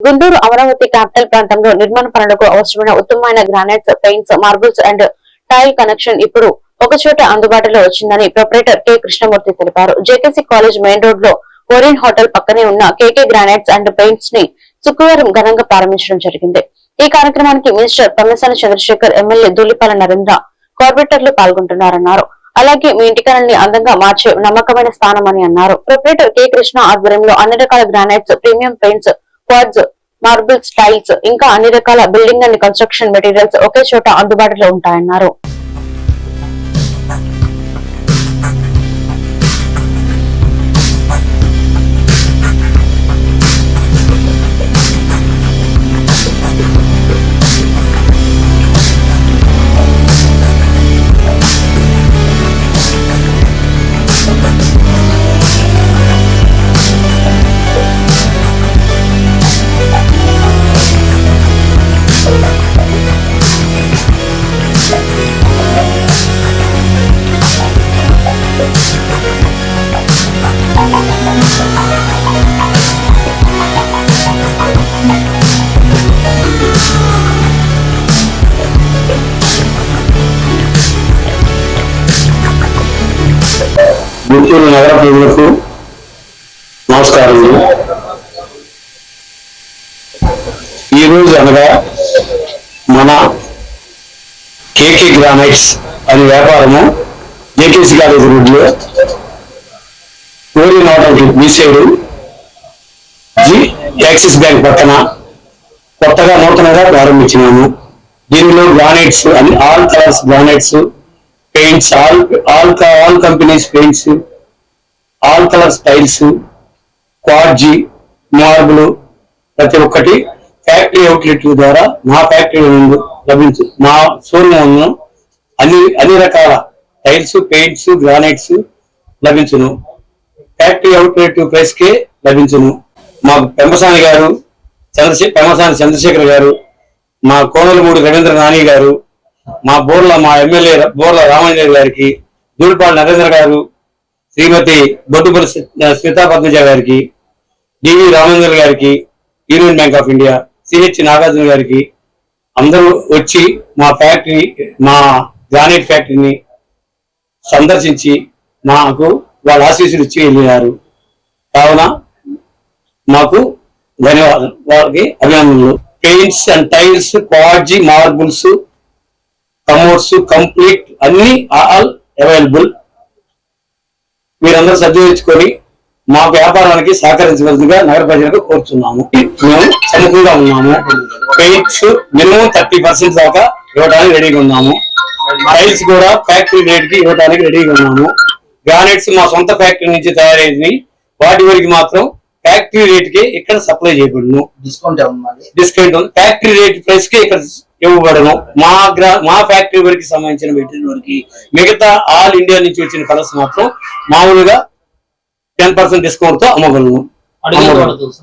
Guntur Amaravati capital ప్రాంతంలో నిర్మాణ పనులకు అవసరమైన ఉత్తమమైన granites paints marbles and tile connection ఇప్పుడు ఒక చోట అందుబాటులో వచ్చిందని ప్రొపరేటర్ కె. కృష్ణమూర్తి తెలిపారు. జేకేసీ కాలేజ్ మెయిన్ రోడ్లో ఓరియన్ హోటల్ పక్కనే ఉన్న కేకే గ్రానైట్స్ అండ్ పెయింట్స్ని శుక్రవారం ఘనంగా ప్రారంభించడం జరిగింది. ఈ కార్యక్రమానికి మినిస్టర్ తమ్మిసాని చంద్రశేఖర్ ఎమ్మెల్యే దూలిపాల నరేంద్ర కార్పొరేటర్లు పాల్గొంటున్నారన్నారు. అలాగే మీ ఇంటికలని అందంగా మార్చే నమ్మకమైన స్థానం అని అన్నారు. Proprietor K. కృష్ణ ఆధ్వర్యంలో అన్ని రకాల granites premium paints quartz marbles tiles ఇంకా అన్ని రకాల బిల్డింగ్ అండ్ కన్స్ట్రక్షన్ మెటీరియల్స్ ఒకే చోట అందుబాటులో ఉంటాయన్నారు. గుంటూరు నగర ప్రజలకు నమస్కారములు ఈరోజు అనగా మన కేకే గ్రానైట్స్ అనే వ్యాపారము జేకేసి కాలేజ్ రోడ్లో కోరి నోటకి బీసైడు జి యాక్సిస్ బ్యాంక్ పక్కన కొత్తగా నూతనంగా ప్రారంభించినాము. దీనిలో గ్రానైట్స్ అని all colours granites paints all all all companies paints all colour styles quartz marble ప్రతి ఒక్కటి ఫ్యాక్టరీ అవుట్లెట్ ద్వారా మా ఫ్యాక్టరీ లభించు మా షోరూమ్ అన్ని అన్ని రకాల టైల్స్ పెయింట్స్ గ్రానైట్స్ లభించును. ఫ్యాక్టరీ అవుట్లెట్ ప్రైస్ కే లభించును. మా పెంపసాని గారు చంద్రశే పెంపసాని చంద్రశేఖర్ గారు మా కోనలమూడి రవీంద్ర నాని గారు మా బోర్ల మా ఎమ్మెల్యే బోర్ల రామాంజనేయ గారికి దూడిపాడు నరేంద్ర గారు శ్రీమతి బొడ్డుపల్లి స్మితా పద్మజ గారికి డివి రామేంద్ర గారికి Union Bank of India CH Nagarjuna గారికి అందరూ వచ్చి మా ఫ్యాక్టరీ మా గ్రానైట్ ఫ్యాక్టరీని సందర్శించి మాకు వాళ్ళ ఆశీస్సులు ఇచ్చి వెళ్ళినారు. కావున మాకు ధన్యవాదాలు. వాళ్ళకి అభినందనలు. Paints and tiles quartz marbles commodes complete అన్ని ఆల్ అవైలబుల్. మీరందరూ సద్వినియోగించుకొని మా వ్యాపారానికి సహకరించవలసిందిగా నగర ప్రజలకు కోరుతున్నాము మేము సముఖంగా ఉన్నాము. పెయింట్స్ మినిమం థర్టీ పర్సెంట్ దాకా ఇవ్వడానికి రెడీగా ఉన్నాము. టైల్స్ కూడా ఫ్యాక్టరీ రేట్కి ఇవ్వడానికి రెడీగా ఉన్నాము. గ్రానైట్స్ మా సొంత ఫ్యాక్టరీ నుంచి తయారైనవి. వాటి వరకు మాత్రం ఫ్యాక్టరీ రేట్కి ఇక్కడ సప్లై చేయబడును. డిస్కౌంట్ డిస్కౌంట్ ఫ్యాక్టరీ రేట్ ప్రైస్కి ఇక్కడ ఇవ్వబడను. మా గ్రా మా ఫ్యాక్టరీ వరకు సంబంధించిన మెటీరియల్ వరకు మిగతా ఆల్ ఇండియా నుంచి వచ్చిన కలర్స్ మాత్రం మామూలుగా టెన్ పర్సెంట్ డిస్కౌంట్తో అమ్మగలను.